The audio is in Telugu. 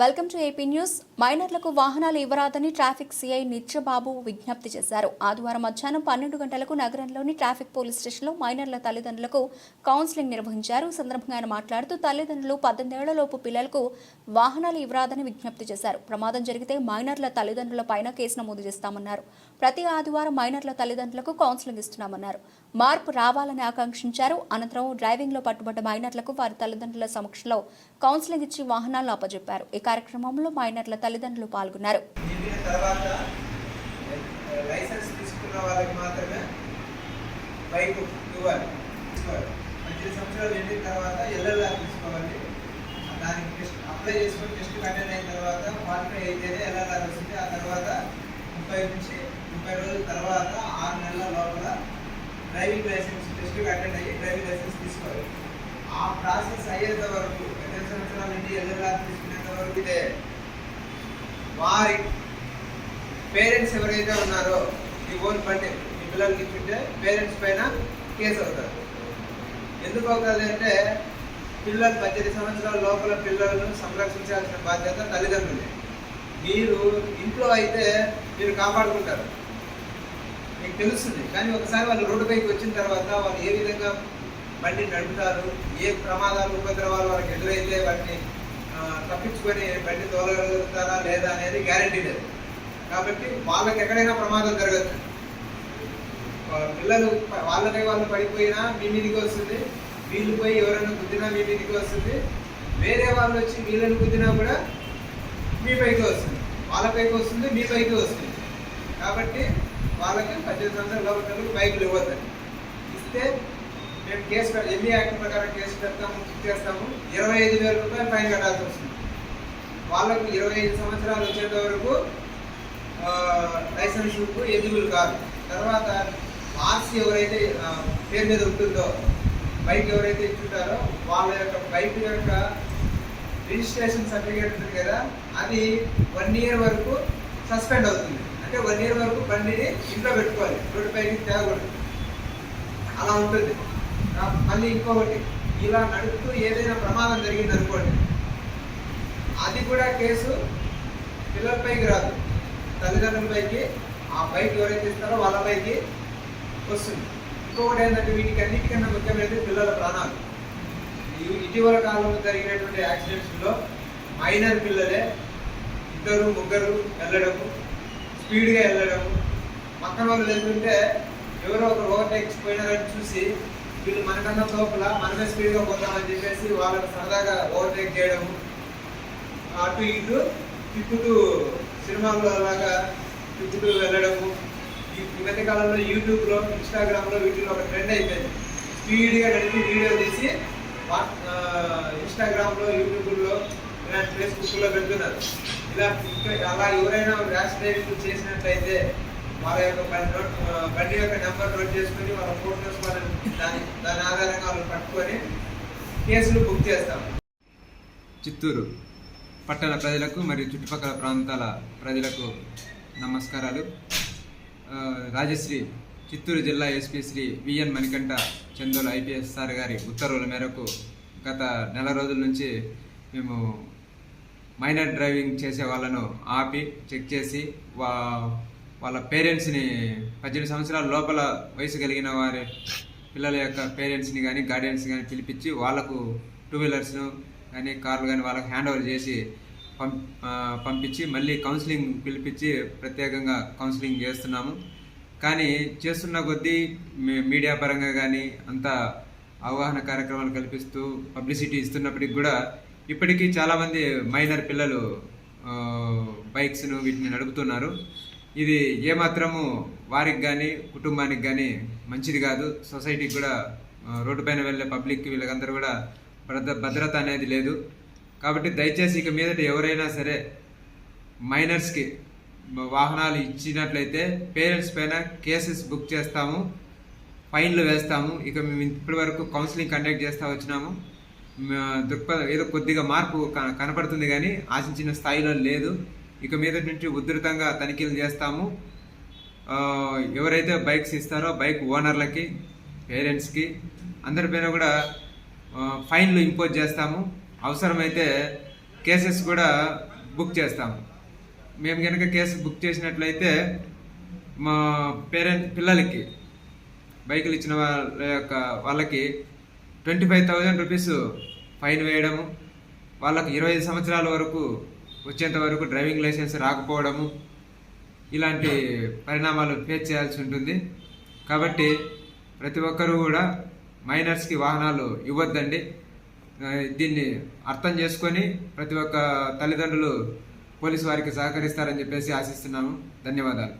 Welcome to AP news. మైనర్లకు వాహనాలు ఇవ్వరాదని ట్రాఫిక్ సీఐ నిత్యబాబు విజ్ఞప్తి చేశారు. ఆదివారం మధ్యాహ్నం పన్నెండు గంటలకు నగరంలోని ట్రాఫిక్ పోలీస్ స్టేషన్లో మైనర్ల తల్లిదండ్రులకు కౌన్సిలింగ్ నిర్వహించారు. సందర్భంగా ఆయన మాట్లాడుతూ తల్లిదండ్రులు పద్దెనిమిదేళ్ళలోపు పిల్లలకు వాహనాలు ఇవ్వరాదని విజ్ఞప్తి చేశారు. ప్రమాదం జరిగితే మైనర్ల తల్లిదండ్రుల పైన కేసు నమోదు చేస్తామన్నారు. ప్రతి ఆదివారం మైనర్ల తల్లిదండ్రులకు కౌన్సిలింగ్ ఇస్తున్నామన్నారు. మార్పు రావాలని ఆకాంక్షించారు. అనంతరం డ్రైవింగ్లో పట్టుబడ్డ మైనర్లకు వారి తల్లిదండ్రుల సమక్షంలో కౌన్సిలింగ్ ఇచ్చి వాహనాలను అప్పజెప్పారు. ఈ కార్యక్రమంలో మైనర్ల తల్లిదండ్రులు పాల్గొన్నారు. లైసెన్స్ తీసుకున్న వాళ్ళకి మాత్రమే బైక్ ఇవ్వాలి. పద్దెనిమిది సంవత్సరాలు నిండిన తర్వాత ఎల్ఎల్ఆర్ తీసుకోవాలి. దానికి అప్లై చేసుకొని టెస్ట్ అటెండ్ అయిన తర్వాత క్వాలిఫై అయితేనే ఎల్ఎల్ఆర్ వస్తుంది. ఆ తర్వాత ముప్పై నుంచి ముప్పై రోజుల తర్వాత ఆరు నెలల లోపల డ్రైవింగ్ లైసెన్స్ టెస్ట్కి అటెండ్ అయ్యి డ్రైవింగ్ లైసెన్స్ తీసుకోవాలి. ఆ ప్రాసెస్ అయ్యేంత వరకు పద్దెనిమిది సంవత్సరాల నుండి ఎల్ఎల్ఆర్ తీసుకునేంత వరకు ఇదే. వారి పేరెంట్స్ ఎవరైతే ఉన్నారో ఈ ఓన్ బండి ఈ పిల్లలకి ఇచ్చుంటే పేరెంట్స్ పైన కేసు అవుతారు. ఎందుకు అవుతుంది అంటే పిల్లలు పద్దెనిమిది సంవత్సరాల లోపల పిల్లలను సంరక్షించాల్సిన బాధ్యత తల్లిదండ్రులే. మీరు ఇంట్లో అయితే మీరు కాపాడుకుంటారు. మీకు తెలుస్తుంది. కానీ ఒకసారి వాళ్ళు రోడ్డు పైకి వచ్చిన తర్వాత వాళ్ళు ఏ విధంగా బండి నడుపుతారు ఏ ప్రమాదాలు ఉపద్రవాలు వాళ్ళకి ఎదురైతే వాటిని తప్పించుకొని బండి తోలగలుగుతారా లేదా అనేది గ్యారంటీ లేదు. కాబట్టి వాళ్ళకి ఎక్కడైనా ప్రమాదం జరగచ్చు. వాళ్ళ పిల్లలు వాళ్ళపై వాళ్ళు పడిపోయినా మీ మీదికి వస్తుంది. వీళ్ళు పోయి ఎవరైనా గుద్దినా మీ మీదికి వస్తుంది. వేరే వాళ్ళు వచ్చి వీళ్ళని గుద్దినా కూడా మీ పైకి వస్తుంది. వాళ్ళ పైకి వస్తుంది మీ పైకి వస్తుంది. కాబట్టి వాళ్ళకి పద్దెనిమిది సంవత్సరాలు లోపల బైకులు ఇవ్వద్దని. ఇస్తే మేము కేసు ఎన్ని యాక్ట్ ప్రకారం కేసు పెడతాము చేస్తాము ఇరవై ఐదు వేల రూపాయలు ఫైన్ కట్టాల్సి వస్తుంది. వాళ్ళకు ఇరవై ఐదు సంవత్సరాలు వచ్చేంత వరకు లైసెన్స్ ఎలిజిబుల్ కాదు. తర్వాత ఆర్సీ ఎవరైతే పేరు మీద ఉంటుందో బైక్ ఎవరైతే ఇచ్చుంటారో వాళ్ళ యొక్క బైక్ యొక్క రిజిస్ట్రేషన్ సర్టిఫికేట్ ఉంటుంది కదా అది వన్ ఇయర్ వరకు సస్పెండ్ అవుతుంది. అంటే వన్ ఇయర్ వరకు బండిని ఇంట్లో పెట్టుకోవాలి. రోడ్డు పైకి తేగకూడదు అలా ఉంటుంది. మళ్ళీ ఇంకొకటి ఇలా నడుపుతూ ఏదైనా ప్రమాదం జరిగింది అనుకోండి అది కూడా కేసు పిల్లలపైకి రాదు. తల్లిదండ్రులపైకి ఆ బైక్ ఎవరైతే ఇస్తారో వాళ్ళపైకి వస్తుంది. ఇంకొకటి ఏంటంటే వీటికి అన్నిటికన్నా ముఖ్యమైనది పిల్లల ప్రాణాలు. ఈ- ఇటీవల కాలంలో జరిగినటువంటి యాక్సిడెంట్స్లో మైనర్ పిల్లలే ఇద్దరు ముగ్గురు వెళ్ళడము స్పీడ్గా వెళ్ళడం. పక్కన వాళ్ళు వెళ్తుంటే ఎవరో ఒకరు ఓవర్టేక్స్ పోయినారని చూసి వీళ్ళు మనకన్నా లోపల మనమే స్పీడ్గా పోతామని చెప్పేసి వాళ్ళని సరదాగా ఓవర్టేక్ చేయడం. అటు ఇటు తిప్పుతూ సినిమాల్లో అలాగా తిప్పుతూ వెళ్ళడము. ఈ మధ్య కాలంలో యూట్యూబ్లో ఇన్స్టాగ్రామ్లో వీటిలో ఒక ట్రెండ్ అయిపోయింది. స్పీడ్గా నడిపి వీడియో తీసి వా- ఇన్స్టాగ్రామ్లో యూట్యూబ్లో ఇలాంటి ఫేస్బుక్లో పెడుతున్నారు. ఇలా అలా ఎవరైనా ర్యాష్ చేసినట్లయితే వాళ్ళ యొక్క బండి యొక్క నెంబర్ నోట్ చేసుకొని వాళ్ళ ఫోటోస్ వాళ్ళని దాని దాని ఆధారంగా వాళ్ళు పట్టుకొని కేసులు బుక్ చేస్తాం చిత్తూరు పట్టణ ప్రజలకు మరియు చుట్టుపక్కల ప్రాంతాల ప్రజలకు నమస్కారాలు. రాజశ్రీ చిత్తూరు జిల్లా SP Shri V N Manikanta Chandol IPS sir గారి ఉత్తర్వుల మేరకు గత నెల రోజుల నుంచి మేము మైనర్ డ్రైవింగ్ చేసే వాళ్ళను ఆపి చెక్ చేసి వా వాళ్ళ పేరెంట్స్ని పద్దెనిమిది సంవత్సరాల లోపల వయసు కలిగిన వారి పిల్లల యొక్క పేరెంట్స్ని కానీ గార్డియన్స్ కానీ పిలిపించి వాళ్ళకు టూ వీలర్స్ను కానీ కార్లు కానీ వాళ్ళకి హ్యాండ్ ఓవర్ చేసి పంప్ పంపించి మళ్ళీ కౌన్సిలింగ్ పిలిపించి ప్రత్యేకంగా కౌన్సిలింగ్ చేస్తున్నాము. కానీ చేస్తున్న కొద్దీ మీడియా పరంగా కానీ అంత అవగాహన కార్యక్రమాలు కల్పిస్తూ పబ్లిసిటీ ఇస్తున్నప్పటికి కూడా ఇప్పటికీ చాలామంది మైనర్ పిల్లలు బైక్స్ను వీటిని నడుపుతున్నారు. ఇది ఏమాత్రము వారికి కానీ కుటుంబానికి కానీ మంచిది కాదు. సొసైటీకి కూడా రోడ్డు పైన వెళ్ళే పబ్లిక్ వీళ్ళకందరూ కూడా భద్ర భద్రత అనేది లేదు. కాబట్టి దయచేసి ఇక మీదట ఎవరైనా సరే మైనర్స్కి వాహనాలు ఇచ్చినట్లయితే పేరెంట్స్ పైన కేసెస్ బుక్ చేస్తాము ఫైన్లు వేస్తాము. ఇక మేము ఇప్పటి వరకు కౌన్సిలింగ్ కండక్ట్ చేస్తూ వచ్చినాము. దృక్పథం ఏదో కొద్దిగా మార్పు కనపడుతుంది కానీ ఆశించిన స్థాయిలో లేదు. ఇక మీద నుంచి ఉధృతంగా తనిఖీలు చేస్తాము. ఎవరైతే బైక్స్ ఇస్తారో బైక్ ఓనర్లకి పేరెంట్స్కి అందరిపైన కూడా ఫైన్లు ఇంపోజ్ చేస్తాము. అవసరమైతే కేసెస్ కూడా బుక్ చేస్తాము. మేము కనుక కేసు బుక్ చేసినట్లయితే మా పేరెంట్ పిల్లలకి బైకులు ఇచ్చిన వాళ్ళ యొక్క వాళ్ళకి twenty five thousand rupees fine వేయడము వాళ్ళకు ఇరవై ఐదు సంవత్సరాల వరకు వచ్చేంత వరకు డ్రైవింగ్ లైసెన్స్ రాకపోవడము ఇలాంటి పరిణామాలు ఫేస్ చేయాల్సి ఉంటుంది. కాబట్టి ప్రతి ఒక్కరూ కూడా మైనర్స్కి వాహనాలు ఇవ్వద్దండి. దీన్ని అర్థం చేసుకొని ప్రతి ఒక్క తల్లిదండ్రులు పోలీసు వారికి సహకరిస్తారని చెప్పేసి ఆశిస్తున్నాము. ధన్యవాదాలు.